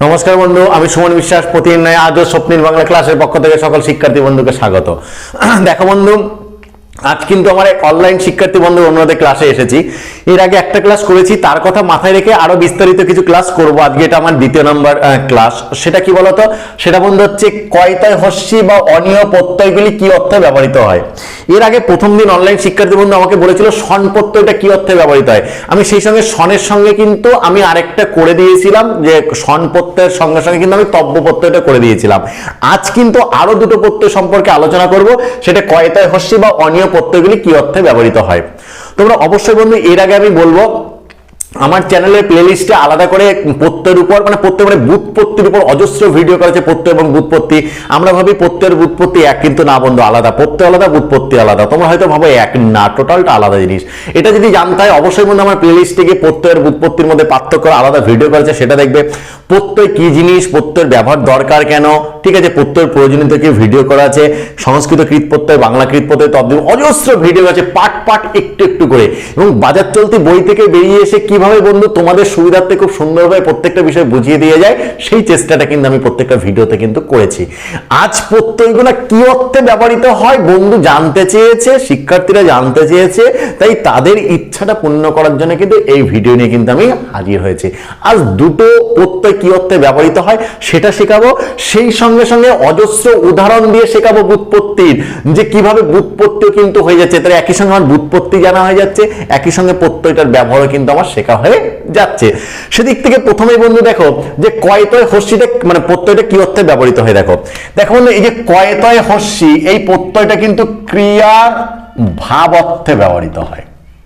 নমস্কার বন্ধু, আমি সুমন বিশ্বাস, প্রতিদিন নয়, আজও স্বপ্নির বাংলা ক্লাসের পক্ষ থেকে সকল শিক্ষার্থী বন্ধুকে স্বাগত। দেখো বন্ধু আজ কিন্তু আমার অনলাইন শিক্ষার্থী বন্ধু অন্যদের ক্লাসে এসেছি। এর আগে একটা ক্লাস করেছি, তার কথা মাথায় রেখে আরও বিস্তারিত কিছু ক্লাস করব। আজকে এটা আমার দ্বিতীয় নম্বর ক্লাস সেটা কি বলতো? সেটা বন্ধু হচ্ছে কয়তায় হস্যি বা অনিয় প্রত্যয়গুলি কি অর্থে ব্যবহৃত হয়? এর আগে প্রথম দিন অনলাইন শিক্ষার্থী বন্ধু আমাকে বলেছিল, সন প্রত্যয়টা কি অর্থে ব্যবহৃত হয়? আমি সেই সঙ্গে সনের সঙ্গে কিন্তু আমি আরেকটা করে দিয়েছিলাম, যে সন প্রত্যয়ের সঙ্গে সঙ্গে কিন্তু আমি তব্য প্রত্যয়টা করে দিয়েছিলাম। আজ কিন্তু আরও দুটো প্রত্যয় সম্পর্কে আলোচনা করব। সেটা কয়তায় হস্যি বা অনিয় প্রত্যয়গুলি কি অর্থে ব্যবহৃত হয়? তোমরা অবশ্যই বন্ধু এর আগে আমি বলব আমার চ্যানেলের প্লেলিস্টে আলাদা করে প্রত্যয়ের উপর মানে প্রত্যয় মানে বুৎপত্তির উপর অজস্র ভিডিও করা করেছে প্রত্যয় এবং বুৎপত্তি আমরা ভাবি প্রত্যয়ের বুৎপত্তি এক, কিন্তু না বন্ধু, আলাদা। প্রত্যয় আলাদা বুৎপত্তি আলাদা। তোমরা হয়তো ভাবো এক, না টোটালটা আলাদা জিনিস। এটা যদি জানতে হয়, অবশ্যই বন্ধু আমার প্লেলিস্টে গিয়ে প্রত্যয়ের বুৎপত্তির মধ্যে পার্থক্য, আলাদা ভিডিও করেছে, সেটা দেখবে। প্রত্যয় কি জিনিস, প্রত্যয়ের ব্যবহার দরকার কেন? ঠিক আছে, প্রত্যয়ের প্রয়োজনীয়তা কি ভিডিও করা আছে। সংস্কৃত কৃত প্রত্যয়, বাংলা কৃত প্রত্যয় তদ্দিন অজস্র ভিডিও আছে, পাট পাট, একটু একটু করে। এবং বাজার চলতি বই থেকে বেরিয়ে এসে কীভাবে বন্ধু তোমাদের সুবিধার্থে খুব সুন্দরভাবে প্রত্যেকটা বিষয় বুঝিয়ে দিয়ে যায়, সেই চেষ্টাটা কিন্তু আমি প্রত্যেকটা ভিডিওতে কিন্তু করেছি। আজ প্রত্যয়গুলো কি অর্থে ব্যবহৃত হয়? বন্ধু জানতে চেয়েছে, শিক্ষার্থীরা জানতে চেয়েছে, তাই তাদের ইচ্ছাটা পূর্ণ করার জন্য কিন্তু এই ভিডিও নিয়ে কিন্তু আমি হাজির হয়েছি। আজ দুটো প্রত্যয় কি অর্থে ব্যবহৃত হয় সেটা শেখাবো, সেই সঙ্গে সঙ্গে অজস্র উদাহরণ দিয়ে শেখাবো বুৎপত্তির, যে কীভাবে বুৎপত্তিও কিন্তু হয়ে যাচ্ছে। তাহলে একই সঙ্গে আমার বুৎপত্তি জানা হয়ে যাচ্ছে, একই সঙ্গে প্রত্যয়টার ব্যবহারও কিন্তু আমার শেখা হয়ে যাচ্ছে। সেদিক থেকে প্রথমেই বন্ধু দেখো যে কয়তয় হস্যিটা মানে প্রত্যয়টা কি অর্থে ব্যবহৃত হয় দেখো। দেখো বন্ধু, এই যে কয়তয় হস্যি এই প্রত্যয়টা কিন্তু ক্রিয়ার ভাব অর্থে ব্যবহৃত হয়।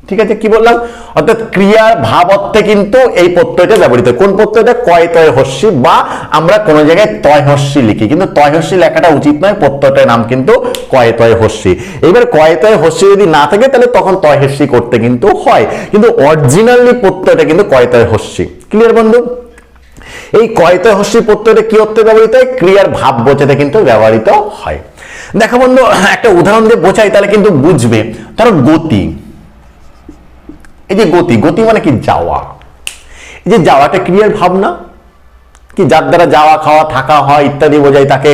ঠিক আছে, কি বললাম? অর্থাৎ ক্রিয়ার ভাব অর্থে কিন্তু এই প্রত্যয়টা ব্যবহৃত। কোন প্রত্যয়টা? কয় তয় হস্যি বা আমরা কোনো জায়গায় তয় হস্যি লিখি। কিন্তু তয় হস্যি লেখাটা উচিত নয়, প্রত্যয়টার নাম কিন্তু কয় তয় হস্যি। এবার কয় তয় হস্যি যদি না থাকে, তাহলে তখন তয় হস্যি করতে কিন্তু হয়। কিন্তু অরিজিনালি প্রত্যয়টা কিন্তু কয় তয় হস্যি। ক্লিয়ার বন্ধু? এই কয়তয় হস্যি প্রত্যয়টা কি অর্থে ব্যবহৃত হয়? ক্রিয়ার ভাব বোঝাতে কিন্তু ব্যবহৃত হয়। দেখো বন্ধু, একটা উদাহরণ দিয়ে বোঝাই, তাহলে কিন্তু বুঝবে। ধরো গতি। এই যে গতি গতি মানে কি যাওয়া? এই যে যাওয়াটা ক্রিয়ার ভাবনা? কি যার দ্বারা যাওয়া, খাওয়া, থাকা হয় ইত্যাদি বোঝায়, তাকে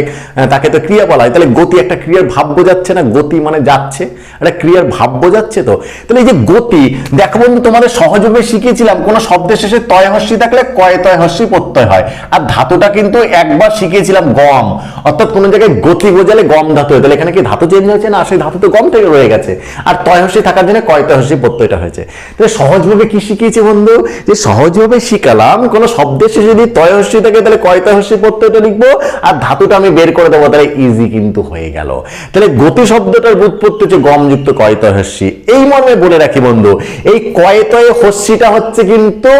তাকে তো ক্রিয়া বলা হয়। তাহলে গতি একটা ক্রিয়ার ভাব বোঝাচ্ছে না? গতি মানে যাচ্ছে। একটা ক্রিয়ার ভাব বোঝাচ্ছে তো? তাহলে এই যে গতি, দেখো বন্ধু, তোমাদের সহযোগে শিখিয়েছিলাম, কোন শব্দের শেষে তয় হস্যি থাকলে কয় তয় হস্যি প্রত্যয় হয়। আর ধাতুটা কিন্তু একবার শিখিয়েছিলাম গম। অর্থাৎ কোনো জায়গায় গতি বোঝালে গম ধাতু তাহলে এখানে কি ধাতু চেঞ্জ হয়েছে না? সেই ধাতু তো গম থেকে রয়ে গেছে। আর তয় হস্যি থাকার জন্য কয় তয় হস্যি প্রত্যয়টা হয়েছে। তাহলে সহজভাবে কি শিখিয়েছি বন্ধু? যে সহজভাবে শিখালাম, কোন শব্দের শেষে যদি তয় হস্যি থাকে তাহলে কয় তয় হস্যি প্রত্যয়টা লিখব? আর ধাতুটা আমি বের করে দেবো, তাহলে ইজি কিন্তু হয়ে গেল। তাহলে গতি শব্দটার বুৎপত্তি হচ্ছে গমযুক্ত কয়তয় হস্যি। এই মর্মে বলে রাখি বন্ধু, এই কয়তয় হস্যিটা হচ্ছে কিন্তু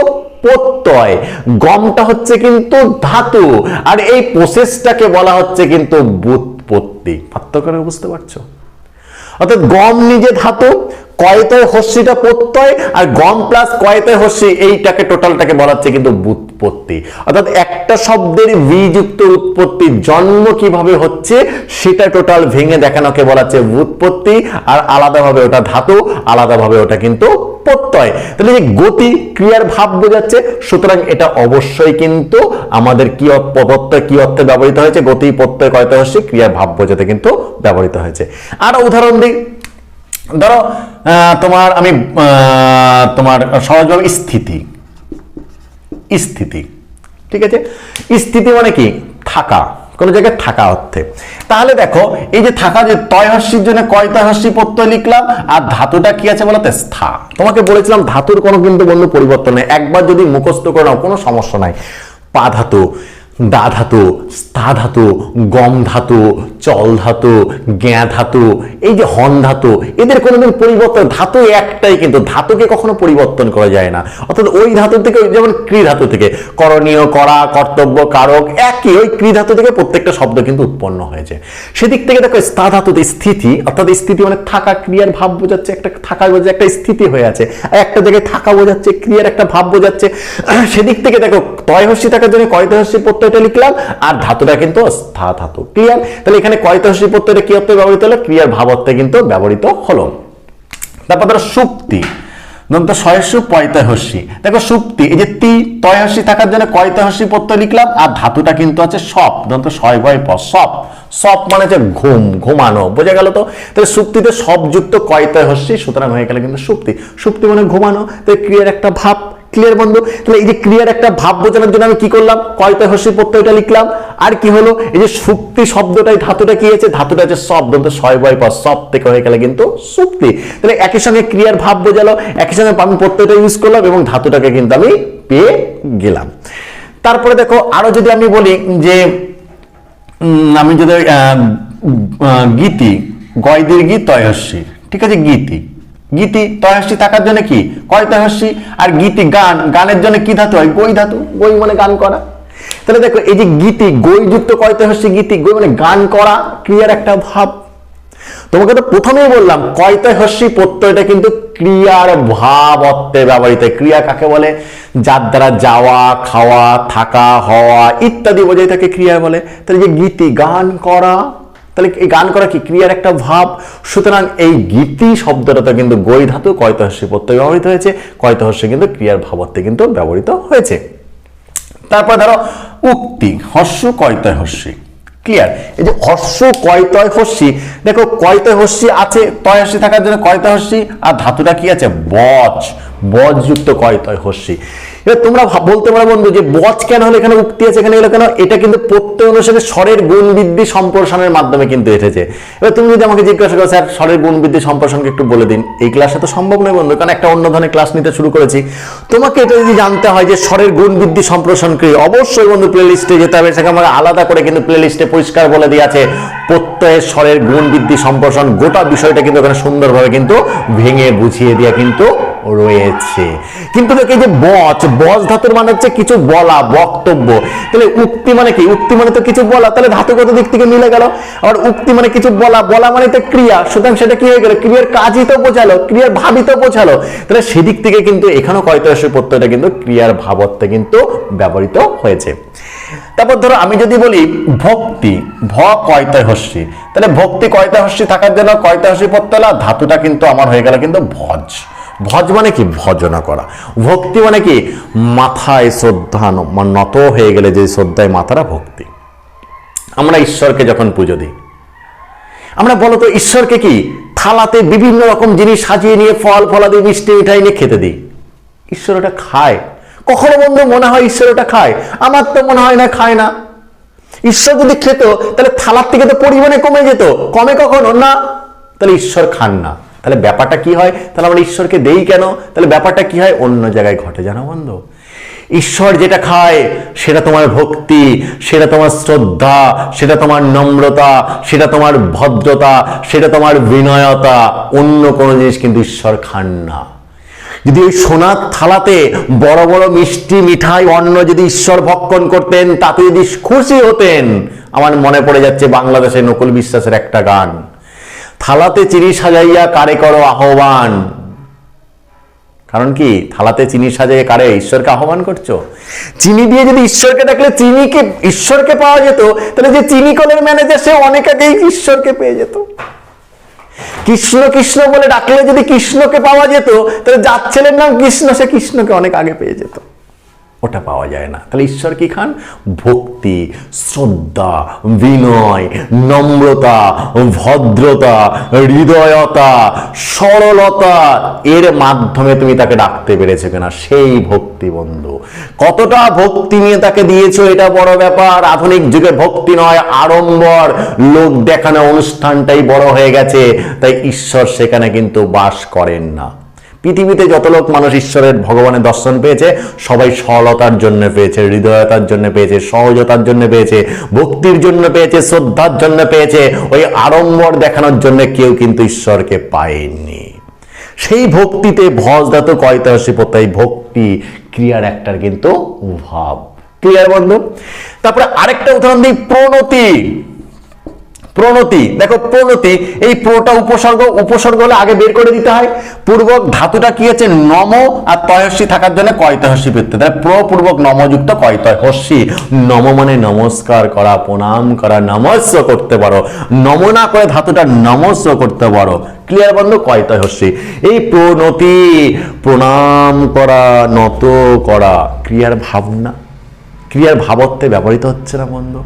প্রত্যয়, গমটা হচ্ছে কিন্তু ধাতু, আর এই প্রসেসটাকে বলা হচ্ছে কিন্তু বুৎপত্তি পার্থক্য বুঝতে পারছ? অর্থাৎ গম নিজে ধাতু কয়তয় হস্যিটা প্রত্যয়, আর গম প্লাস কয়তয় হস্যি, এইটাকে টোটালটাকে বলা হচ্ছে কিন্তু বুৎপত্তি অর্থাৎ একটা শব্দের বিযুক্ত উৎপত্তি জন্ম কীভাবে হচ্ছে, সেটা টোটাল ভেঙে দেখানোকে বলা হচ্ছে বুৎপত্তি আর আলাদাভাবে ওটা ধাতু, আলাদাভাবে ওটা কিন্তু প্রত্যয়। তাহলে যে গতি ক্রিয়ার ভাব বোঝাচ্ছে, সুতরাং এটা অবশ্যই কিন্তু আমাদের কি প্রত্যয় কি অর্থে ব্যবহৃত হয়েছে, গতি, প্রত্যয় কয়তে হচ্ছে ক্রিয়ার ভাব বোঝাতে কিন্তু ব্যবহৃত হয়েছে। আর উদাহরণ দিই। ধরো তোমার আমি তোমার সহজভাবে স্থিতি। স্থিতি। ঠিক আছে? স্থিতি মানে কি? থাকা। কোনো জায়গায় থাকা অর্থে। তাহলে দেখো, এই যে থাকা যে তয় হস্যির জন্য কয় তয় হস্যি প্রত্যয় লিখলাম, আর ধাতুটা কি আছে বলতে? স্থা। তোমাকে বলেছিলাম ধাতুর কোনো কিন্তু বন্ধু পরিবর্তন নেই। একবার যদি মুখস্থ করে নাও, কোনো সমস্যা নাই। পা ধাতু, দা ধাতু, স্থা ধাতু, গম ধাতু চল ধাতু জ্ঞা ধাতু, এই যে হন ধাতু, এদের কোনোদিন পরিবর্তন, ধাতু একটাই কিন্তু ধাতুকে কখনো পরিবর্তন করা যায় না। অর্থাৎ ওই ধাতু থেকে, যেমন ক্রি ধাতু থেকে, করণীয়, করা, কর্তব্য, কারক, একই ওই ক্রি ধাতু থেকে প্রত্যেকটা শব্দ কিন্তু উৎপন্ন হয়েছে। সেদিক থেকে দেখো, স্থা ধাতুতে স্থিতি, অর্থাৎ স্থিতি মানে থাকা, ক্রিয়ার ভাব বোঝাচ্ছে, একটা থাকা বোঝাচ্ছে, একটা স্থিতি হয়ে আছে। একটা জায়গায় থাকা বোঝাচ্ছে, ক্রিয়ার একটা ভাব বোঝাচ্ছে। সেদিক থেকে দেখো, তয় হস্যি থাকার জন্য কয় হস্যি প্রত্যয়টা লিখলাম, আর ধাতুটা কিন্তু স্থা ধাতু, ক্লিয়ার? তাহলে এখানে কয় হস্যি প্রত্যয়টা কি অর্থে ব্যবহৃত হলো? ক্রিয়ার ভাব কিন্তু ব্যবহৃত হলো। তারপর ধরো সুক্তি। দন্ত সয়স্য পয়তয় দেখো সুক্তি, এই যে তি তয় থাকার জন্য কয়তয় হস্যি প্রত্যয় লিখলাম, আর ধাতুটা কিন্তু আছে সপ। দন্ত ছয় বয় প সপ। সপ মানে হচ্ছে ঘুম, ঘুমানো, বোঝা গেল তো? তাহলে সুক্তিতে সবযুক্ত কয়তয় সুতরাং হয়ে গেল কিন্তু সুক্তি। সুক্তি মানে ঘুমানো তাই ক্রিয়ার একটা ভাব। ক্লিয়ার বন্ধু? তাহলে এই যে ক্রিয়ার একটা ভাব বোঝানোর জন্য আমি কি করলাম? কয়তয় হস্যি প্রত্যয়টা লিখলাম? আর কি হলো? এই যে সুক্তি শব্দটাই ধাতুটা কি আছে ধাতুটা আছে সব দন্ত ছয় বয় পর সব থেকে হয়ে গেলে কিন্তু সুক্তি। তাহলে একই সঙ্গে ক্রিয়ার ভাব বোঝালো, একই সঙ্গে আমি প্রত্যয়টা ইউজ করলাম এবং ধাতুটাকে কিন্তু আমি পেয়ে গেলাম। তারপরে দেখো, আরও যদি আমি বলি যে আমি যদি গীতি গয় দীর্ঘি তয়স্বী ঠিক আছে, গীতি। গীতি তয়স্বী থাকার জন্য কি? কয় তয়স্বী আর গীতি গান, গানের জন্য কি ধাতু হয়? গই ধাতু। গই মানে গান করা। তাহলে দেখো, এই যে গীতি গই যুক্ত কয় তয়স্বী গীতি? গই মানে গান করা, ক্রিয়ার একটা ভাব। তোমাকে তো প্রথমেই বললাম কয়তয় হস্যি প্রত্যয়টা কিন্তু ক্রিয়ার ভাব অর্থে ব্যবহৃত। ক্রিয়া কাকে বলে? যার দ্বারা যাওয়া, খাওয়া, থাকা, হওয়া ইত্যাদি বোঝাই তাকে ক্রিয়া বলে। তাহলে যে গীতি, গান করা তাহলে এই গান করা কি ক্রিয়ার একটা ভাব? সুতরাং এই গীতি শব্দটা কিন্তু গই ধাতু, কয়তহস্যি প্রত্যয় ব্যবহৃত হয়েছে, কয়তহস্যি কিন্তু ক্রিয়ার ভাব অর্থে কিন্তু ব্যবহৃত হয়েছে। তারপর ধরো, উক্তি, হস্য কয়তয় হস্যি ক্লিয়ার? এই যে হস্য কয়তয় হস্যি দেখো কয়তয় হস্যি আছে তয় হস্যি থাকার জন্য কয়তয় হস্যি আর ধাতুটা কি আছে? বজ বজযুক্ত কয়তয় হস্যি। এবার তোমরা বলতে পারো বন্ধু যে বজ কেন হলো, এখানে উক্তি আছে, এখানে এলো কেন? এটা কিন্তু প্রত্যয় অনুসারে স্বরের গুণ বৃদ্ধি সম্প্রসারণের মাধ্যমে কিন্তু এসেছে। এবার তুমি যদি আমাকে জিজ্ঞাসা করো, স্যার, স্বরের গুণ বৃদ্ধি সম্প্রসারণকে একটু বলে দিন। এই ক্লাসে তো সম্ভব নয় বন্ধু, কারণ একটা অন্য ধরনের ক্লাস নিতে শুরু করেছি। তোমাকে এটা যদি জানতে হয় যে স্বরের গুণ বৃদ্ধি সম্প্রসারণ কি, অবশ্যই বন্ধু প্লে লিস্টে যেতে হবে। সেখানে আমাকে আলাদা করে কিন্তু প্লে লিস্টে পরিষ্কার বলে দিয়ে আছে প্রত্যয়ের স্বরের গুণ বৃদ্ধি সম্প্রসারণ। গোটা বিষয়টা কিন্তু ওখানে সুন্দরভাবে কিন্তু ভেঙে বুঝিয়ে দেওয়া কিন্তু রয়েছে কিন্তু দেখো এই যে বচ বচ ধাতুর মানে হচ্ছে কিছু বলা, বক্তব্য। তাহলে উক্তি মানে কি? উক্তি মানে তো কিছু বলা, তাহলে ধাতুগত দিক থেকে মিলে গেল। আবার উক্তি মানে কিছু বলা বলা মানে তো ক্রিয়া। সুতরাং সেটা কি হয়ে গেল? ক্রিয়ার কাজই তো বোঝালো, ক্রিয়ার ভাবই তো বোঝালো। তাহলে সেদিক থেকে কিন্তু এখানেও কয়তয়সী প্রত্যয়টা কিন্তু ক্রিয়ার ভাবত্বে কিন্তু ব্যবহৃত হয়েছে। তারপর ধরো আমি যদি বলি ভক্তি, ভ কয়তায় হস্যি তাহলে ভক্তি কয়তায় হস্যি থাকার জন্য কয়তায় হস্যি প্রত্যয় আর ধাতুটা কিন্তু আমার হয়ে গেল কিন্তু ভজ। ভজ মানে কি? ভজনা করা। ভক্তি মানে কি? মাথায় শ্রদ্ধা নত হয়ে গেলে যে শ্রদ্ধায় মাথারা ভক্তি। আমরা ঈশ্বরকে যখন পুজো দিই, আমরা বলো তো ঈশ্বরকে কি? থালাতে বিভিন্ন রকম জিনিস সাজিয়ে নিয়ে ফল ফলা, ফলাদি, মিষ্টি, মিঠাই নিয়ে খেতে দিই। ঈশ্বর ওটা খায়। কখনো বন্ধু মনে হয় ঈশ্বর ওটা খায়? আমার তো মনে হয় না, খায় না। ঈশ্বর যদি খেত, তাহলে থালার থেকে তো পরিমাণে কমে যেত। কমে কখনো? না। তাহলে ঈশ্বর খান না। তাহলে ব্যাপারটা কি হয়? তাহলে আমরা ঈশ্বরকে দেই কেন? তাহলে ব্যাপারটা কি হয়? অন্য জায়গায় ঘটে, জানো বন্ধু। ঈশ্বর যেটা খায়, সেটা তোমার ভক্তি, সেটা তোমার শ্রদ্ধা, সেটা তোমার নম্রতা, সেটা তোমার ভদ্রতা, সেটা তোমার বিনয়তা। অন্য কোনো জিনিস কিন্তু ঈশ্বর খান না। যদি ওই সোনার থালাতে বড় বড় মিষ্টি মিঠাই অন্ন যদি ঈশ্বর ভক্ষণ করতেন, তাতে যদি খুশি হতেন, আমার মনে পড়ে যাচ্ছে বাংলাদেশের নকুল বিশ্বাসের একটা গান। থালাতে চিনি সাজাইয়া কারে করো আহ্বান। কারণ কি? থালাতে চিনি সাজিয়ে কারে? ঈশ্বরকে আহ্বান করছ? চিনি দিয়ে যদি ঈশ্বরকে ডাকলে চিনিকে ঈশ্বরকে পাওয়া যেত? তাহলে যে চিনি কলের ম্যানেজার সে অনেক আগেই ঈশ্বরকে পেয়ে যেত। কৃষ্ণ কৃষ্ণ বলে ডাকলে যদি কৃষ্ণকে পাওয়া যেত, তাহলে যার ছেলের নাম কৃষ্ণ, সে কৃষ্ণকে অনেক আগে পেয়ে যেত। ওটা পাওয়া যায় না। তাহলে ঈশ্বর কি খান? ভক্তি, শ্রদ্ধা, বিনয়, নম্রতা, ভদ্রতা, হৃদয়তা, সরলতা, এর মাধ্যমে তুমি তাকে ডাকতে পেরেছ কিনা? সেই ভক্তি, বন্ধু। কতটা ভক্তি নিয়ে তাকে দিয়েছ, এটা বড় ব্যাপার। আধুনিক যুগে ভক্তি নয়, আড়ম্বর। লোক দেখানো অনুষ্ঠানটাই বড় হয়ে গেছে। তাই ঈশ্বর সেখানে কিন্তু বাস করেন না। পৃথিবীতে যত লোক মানুষ ঈশ্বরের ভগবানের দর্শন পেয়েছে, সবাই সরলতার জন্য পেয়েছে, হৃদয়তার জন্য পেয়েছে, সহজতার জন্য পেয়েছে, ভক্তির জন্য পেয়েছে, শ্রদ্ধার জন্য পেয়েছে, ওই আড়ম্বর দেখানোর জন্য কেউ কিন্তু ঈশ্বরকে পায়নি। সেই ভক্তিতে ভজ দাত কয়তাশি প্রত্যয় ভক্তি ক্রিয়ার একটার কিন্তু ভাব ক্লিয়ার বন্ধু? তারপরে আরেকটা উদাহরণ দিই, প্রণতি। প্রণতি। দেখো, প্রণতি, এই প্রটা উপসর্গ উপসর্গ হলে আগে বের করে দিতে হয়। পূর্বক ধাতুটা কি আছে নম আর তয়স্বী থাকার জন্য কয়তহস্যী পেতে তাহলে প্রপূর্বক নমযুক্ত কয়তহস্যী নম মানে নমস্কার করা, প্রণাম করা, নমস্য করতে পারো। নম না করে ধাতুটা নমস্য করতে পারো। ক্লিয়ার বন্ধু? কয়তহস্যী এই প্রণতি, প্রণাম করা, নত করা। ক্রিয়ার ভাবনা? ক্রিয়ার ভাবত্বে ব্যবহৃত হচ্ছে না বন্ধু।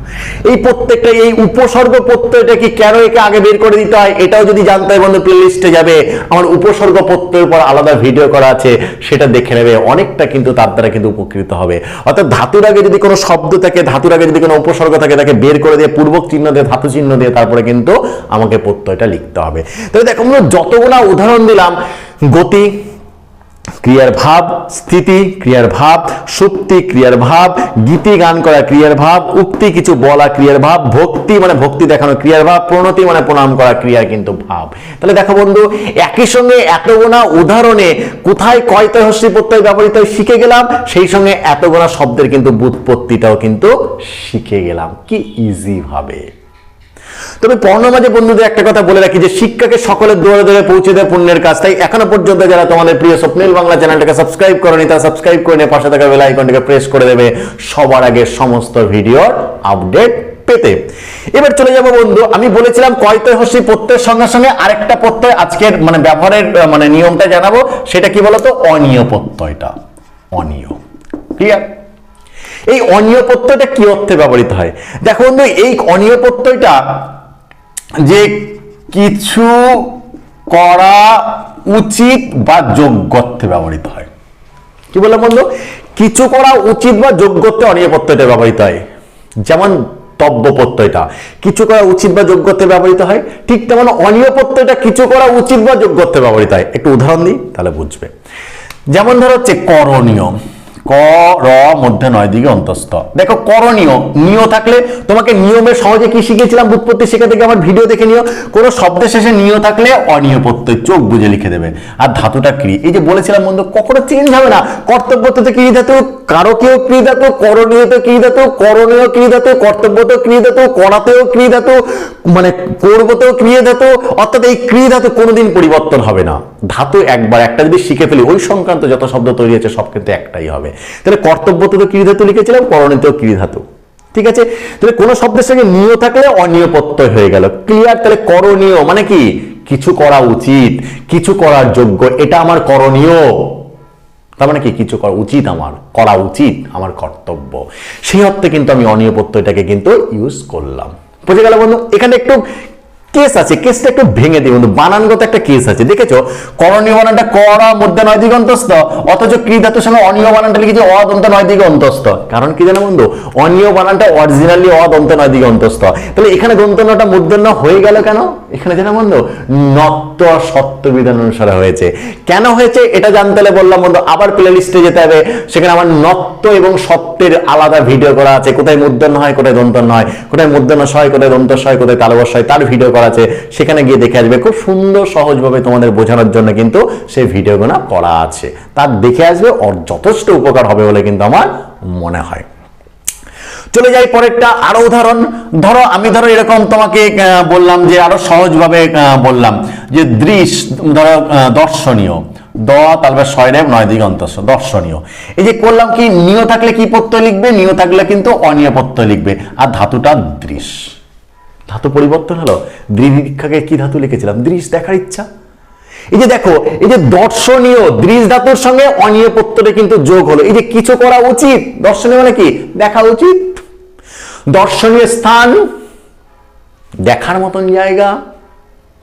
এই প্রত্যেকটা, এই উপসর্গ প্রত্যয়টা কি কেন একে আগে বের করে দিতে হয়? এটাও যদি জানতে হয় বন্ধু প্লে লিস্টে যাবে। আমার উপসর্গ প্রত্যয়ের পর আলাদা ভিডিও করা আছে, সেটা দেখে নেবে। অনেকটা কিন্তু তার দ্বারা কিন্তু উপকৃত হবে। অর্থাৎ ধাতুর আগে যদি কোনো শব্দ থাকে, ধাতুর আগে যদি কোনো উপসর্গ থাকে, তাকে বের করে দিয়ে, পূর্বক চিহ্ন দিয়ে, ধাতু চিহ্ন দিয়ে তারপরে কিন্তু আমাকে প্রত্যয়টা লিখতে হবে। তাহলে দেখো যতগুলো উদাহরণ দিলাম, গতি ক্রিয়ার ভাব, স্থিতি, ক্রিয়ার ভাব সুপ্তি ক্রিয়ার ভাব, গীতি, গান করা, ক্রিয়ার ভাব, উক্তি, কিছু বলা, ক্রিয়ার ভাব, ভক্তি মানে ভক্তি দেখানো, ক্রিয়ার ভাব, প্রণতি মানে প্রণাম করা ক্রিয়ার কিন্তু ভাব। তাহলে দেখো বন্ধু, একই সঙ্গে এতগুণা উদাহরণে কোথায় কয়তয় হস্যি প্রত্যয় ব্যবহৃত শিখে গেলাম, সেই সঙ্গে এতগুণা শব্দের কিন্তু বুৎপত্তিটাও কিন্তু শিখে গেলাম। কি ইজি ভাবে। তবে পর্ণমাঝে বন্ধুদের একটা কথা বলে রাখি যে শিক্ষাকে সকলের দৌড়ে দৌড়ে পৌঁছে দেয় পুণ্যের কাজ। তাই এখনও পর্যন্ত যারা তোমাদের প্রিয় স্বপ্নিল বাংলা চ্যানেলটাকে সাবস্ক্রাইব করেনি, তারা সাবস্ক্রাইব করে নিয়ে পাশে থাকা বেল আইকনটাকে প্রেস করে দেবে সবার আগে সমস্ত ভিডিওর আপডেট পেতে। এবার চলে যাব বন্ধু, আমি বলেছিলাম কয়তয় হসি প্রত্যয়ের সঙ্গে সঙ্গে আরেকটা প্রত্যয় আজকের মানে ব্যবহারের মানে নিয়মটা জানাব, সেটা কি বলতো? অনিয় প্রত্যয়টা। অনিয় ক্লিয়ার এই অনিয় প্রত্যয়টা কি অর্থে ব্যবহৃত হয়? দেখো বন্ধু, এই অনিয় প্রত্যয়টা যে কিছু করা উচিত বা যোগ্যত্বে ব্যবহৃত হয়। কি বললাম বন্ধু? কিছু করা উচিত বা যোগ্যত্বে অনিয় প্রত্যয়টা ব্যবহৃত হয়। যেমন তব্য প্রত্যয়টা কিছু করা উচিত বা যোগ্যত্বে ব্যবহৃত হয়। ঠিক তেমন অনিয় প্রত্যয়টা কিছু করা উচিত বা যোগ্যত্বে ব্যবহৃত হয়। একটু উদাহরণ দিই, তাহলে বুঝবে। যেমন ধরো হচ্ছে করণীয়। ক, র, মধ্যে নয় দিকে অন্তস্থ। দেখো, করণীয়। নিয় থাকলে তোমাকে নিয়মের সহজে কি শিখেছিলাম বুৎপত্তি শেখা থেকে আমার ভিডিও দেখে নিও। কোনো শব্দের শেষে নিয় থাকলে অনিয় প্রত্যয়, চোখ বুঝে লিখে দেবে। আর ধাতুটা ক্রি। এই যে বলেছিলাম বন্ধু, কখনো চেঞ্জ হবে না। কর্তব্যতে ক্রি ধাতু। কারকেও ক্রি ধাতু, করণীয়তে ক্রি ধাতু, করণীয় ক্রি ধাতু কর্তব্যতেও ক্রি ধাতু করাতেও ক্রি ধাতু মানে করবতেও ক্রিয়ে ধাতু। অর্থাৎ এই ক্রি ধাতু কোনোদিন পরিবর্তন হবে না। ধাতু একবার একটা যদি শিখে ফেলি, ওই সংক্রান্ত যত শব্দ তৈরি হয়েছে, সব কিন্তু একটাই হবে। তাহলে কর্তব্যতে তো ক্রি ধাতু লিখেছিলাম করণীতেও ক্রি ধাতু ঠিক আছে? তাহলে কোনো শব্দের সঙ্গে নিয় থাকলে অনিয় প্রত্যয় হয়ে গেল। ক্লিয়ার তাহলে করণীয় মানে কি? কিছু করা উচিত, কিছু করার যোগ্য, এটা আমার করণীয়। তার মানে কি? কিছু করা উচিত আমার, করা উচিত আমার কর্তব্য। সেই অর্থে কিন্তু আমি অনিয় প্রত্যয়টাকে কিন্তু ইউজ করলাম। বুঝে গেল বন্ধু? এখানে একটু কেস আছে, কেসটা একটু ভেঙে দিই। বন্ধু, বানানগত একটা কেস আছে, দেখেছ? করণীয় বানানটা করা মধ্যে নয় দিকে অন্তস্থ অথচ ক্রিধাতুর সঙ্গে অনিয় বানানটা লিখেছে অদন্ত নয় দিকে অন্তস্থ কারণ কি জানো বন্ধু? অনিয় বানানটা অরিজিনালি অদন্ত নয় দিকে অন্তস্থ তাহলে এখানে দন্তনটা মূর্ধন্য হয়ে গেল কেন? এখানে জানো বন্ধু? নত্ব সত্য বিধান অনুসারে হয়েছে। কেন হয়েছে এটা জানতে হলে বললাম বন্ধু, আবার প্লে লিস্টে যেতে হবে। সেখানে আমার নত্ব এবং সত্যের আলাদা ভিডিও করা আছে। কোথায় মূর্ধন্য হয়, কোথায় দন্তন্য হয়। কোথায় মূর্ধন্য হয় কোথায় দন্ত হয় কোথায় তালবস হয় তার ভিডিও করা আছে, সেখানে গিয়ে দেখে আসবে। খুব সুন্দর, সহজভাবে তোমাদের বোঝানোর জন্য কিন্তু সেই ভিডিওগুলো করা আছে। তার দেখে আসবে যথেষ্ট উপকার হবে বলে কিন্তু আমার মনে হয়। চলে যাই পরেরটা, আরও উদাহরণ। ধরো, আমি ধরো এরকম তোমাকে বললাম যে, আরও সহজভাবে বললাম যে, দৃশ, ধরো দর্শনীয়। দ তালবে শয়রেব নয় দিকে অন্তঃ দর্শনীয়। এই যে করলাম কি, নিয় থাকলে কি প্রত্যয় লিখবে? নিয় থাকলে কিন্তু অনিয় প্রত্যয় লিখবে। আর ধাতুটা দৃশ। ধাতু পরিবর্তন হলো? দৃঢ়িক্ষাকে কি ধাতু লিখেছিলাম? দৃশ দেখার ইচ্ছা। এই যে দেখো, এই যে দর্শনীয় দৃশ ধাতুর সঙ্গে অনিয় প্রত্যয়টা কিন্তু যোগ হলো। এই যে কিছু করা উচিত, দর্শনীয় মানে কি? দেখা উচিত। দর্শনীয় স্থান, দেখার মতন জায়গা।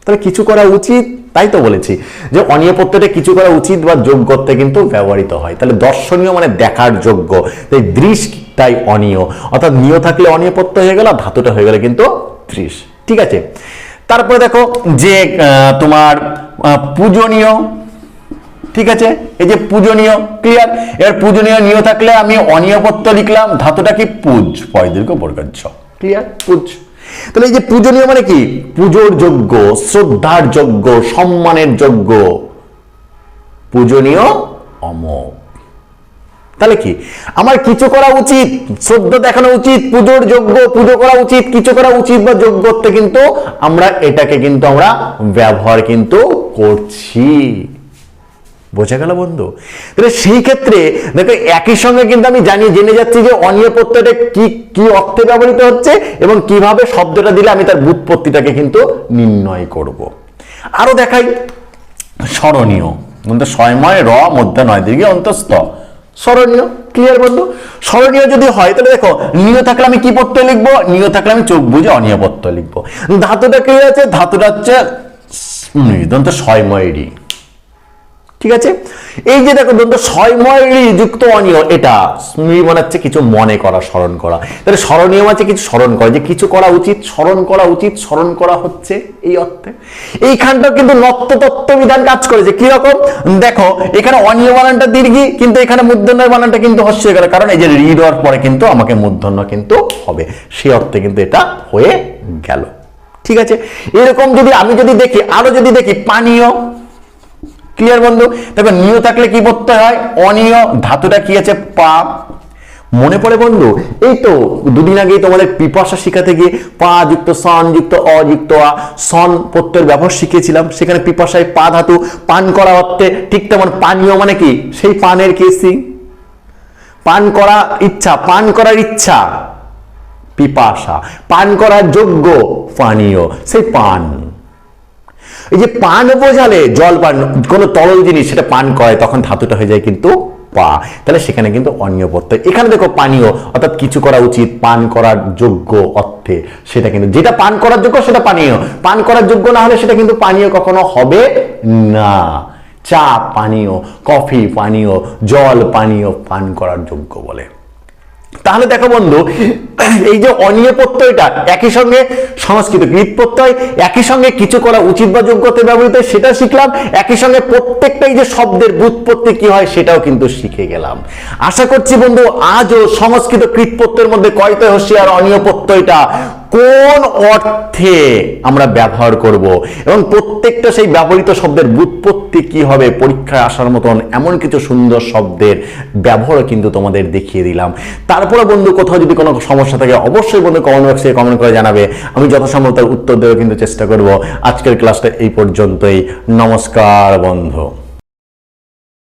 তাহলে কিছু করা উচিত, তাই তো বলেছি। যে অনিয় প্রত্যয়টা কিছু করা উচিত বা যোগ করতে কিন্তু ব্যবহৃত হয়। তাহলে দর্শনীয় মানে দেখার যোগ্য। তাই দৃষ্টাই অনিয়। অর্থাৎ নিয় থাকলে অনিয় প্রত্যয় হয়ে গেল, ধাতুটা হয়ে গেলে কিন্তু দৃশ ঠিক আছে? তারপরে দেখো যে তোমার পূজনীয়, ঠিক আছে? এই যে পূজনীয় ক্লিয়ার এর পূজনীয় নিয় থাকলে আমি অনিয় প্রত্যয় লিখলাম, ধাতুটা কি? পূজ পয়দীর্ঘ বর্গাচ্ছ। ক্লিয়ার পূজ। তাহলে এই যে পূজনীয় মানে কি? পুজোর যোগ্য, শ্রদ্ধার যোগ্য, সম্মানের যোগ্য। পূজনীয় অমোঘ। তাহলে কি? আমার কিছু করা উচিত, শ্রদ্ধা দেখানো উচিত, পুজোর যোগ্য, পুজো করা উচিত, কিছু করা উচিত বা যোগ্যত্বে কিন্তু আমরা, এটাকে কিন্তু আমরা ব্যবহার কিন্তু করছি। বোঝা গেল বন্ধু? তাহলে সেই ক্ষেত্রে দেখো, একই সঙ্গে কিন্তু আমি জানি, জেনে যাচ্ছি যে অনিয় প্রত্যয়টা কি কি অর্থে ব্যবহৃত হচ্ছে এবং কীভাবে শব্দটা দিলে আমি তার বুৎপত্তিটাকে কিন্তু নির্ণয় করব। আরও দেখাই, স্মরণীয়। ছয়ময় র মধ্যে নয় দিকে অন্তস্থ। স্মরণীয়? ক্লিয়ার বন্ধু? স্মরণীয় যদি হয়, তাহলে দেখো, নিয় থাকলে আমি কি পত্র লিখব? নিয় থাকলে আমি চোখ বুঝে অনিয় লিখব। ধাতুটা কি আছে, ধাতুটা হচ্ছে মৃদন্ত রি ঠিক আছে? এই যে দেখো, দন্ত ছয়ময় যুক্ত অনিয় এটা স্মৃতি হচ্ছে কিছু মনে করা, স্মরণ করা। তাহলে স্মরণীয় আছে কিছু স্মরণ করা, যে কিছু করা উচিত, স্মরণ করা উচিত, স্মরণ করা হচ্ছে এই অর্থে। এইখানটা কিন্তু নত্ব তত্ত্ব বিধান কাজ করেছে কি রকম দেখো, এখানে অনিয় বানানটা দীর্ঘি, কিন্তু এখানে মূর্ধন্যের বানানটা কিন্তু হয়ে গেল কারণ এই যে দেওয়ার পরে কিন্তু আমাকে মূর্ধন্য কিন্তু হবে। সেই অর্থে কিন্তু এটা হয়ে গেল। ঠিক আছে? এরকম যদি আমি যদি দেখি, আরও যদি দেখি, পানীয় ক্লিয়ার বন্ধু? দেখো নিয় থাকলে কি করতে হয়? অনিয় ধাতুটা কি আছে? পা। মনে পড়ে বন্ধু? এই তো দুদিন আগেই তোমাদের পিপাসা শিখাতে গিয়ে পা যুক্ত, সন যুক্ত অযুক্ত আ। সন প্রত্যয়ের ব্যবহার শিখিয়েছিলাম। সেখানে পিপাসায় পা ধাতু, পান করা অর্থে ঠিক তেমন পানীয় মানে কি? সেই পানের কেসি পান করা ইচ্ছা, পান করার ইচ্ছা। পিপাসা। পান করার যোগ্য, পানীয়। সেই পান। এই যে পান বোঝালে জল পান, কোনো তরল জিনিস সেটা পান করে, তখন ধাতুটা হয়ে যায় কিন্তু পা। তাহলে সেখানে কিন্তু অন্য প্রত্যয় এখানে দেখো পানীয়, অর্থাৎ কিছু করা উচিত, পান করার যোগ্য অর্থে সেটা কিন্তু, যেটা পান করার যোগ্য সেটা পানীয়। পান করার যোগ্য না হলে সেটা কিন্তু পানীয় কখনো হবে না। চা পানীয়, কফি পানীয়, জল পানীয় পান করার যোগ্য বলে। তাহলে দেখো বন্ধু, এই যে অনিয় প্রত্যয়টা, একই সঙ্গে সংস্কৃত কৃত প্রত্যয়, একই সঙ্গে কিছু করা উচিত বা যোগ্যতে ব্যবহৃত, সেটা শিখলাম, একই সঙ্গে প্রত্যেকটাই যে শব্দের বুৎপত্তি কি হয়, সেটাও কিন্তু শিখে গেলাম। আশা করছি বন্ধু, আজও সংস্কৃত কৃত প্রত্যয়ের মধ্যে কয়তয় আর অনিয় প্রত্যয়টা? কোন অর্থে আমরা ব্যবহার করব? এবং প্রত্যেকটা সেই ব্যবহৃত শব্দের বুৎপত্তি কি হবে? পরীক্ষায় আসার মতন এমন কিছু সুন্দর শব্দের ব্যবহারও কিন্তু তোমাদের দেখিয়ে দিলাম। তারপরে বন্ধু, কোথাও যদি কোনো সমস্যা থাকে, অবশ্যই বন্ধু কমেন্ট বক্সে কমেন্ট করে জানাবে। আমি যথাসম্ভব তার উত্তর দেওয়ার কিন্তু চেষ্টা করব। আজকের ক্লাসটা এই পর্যন্তই। নমস্কার বন্ধু।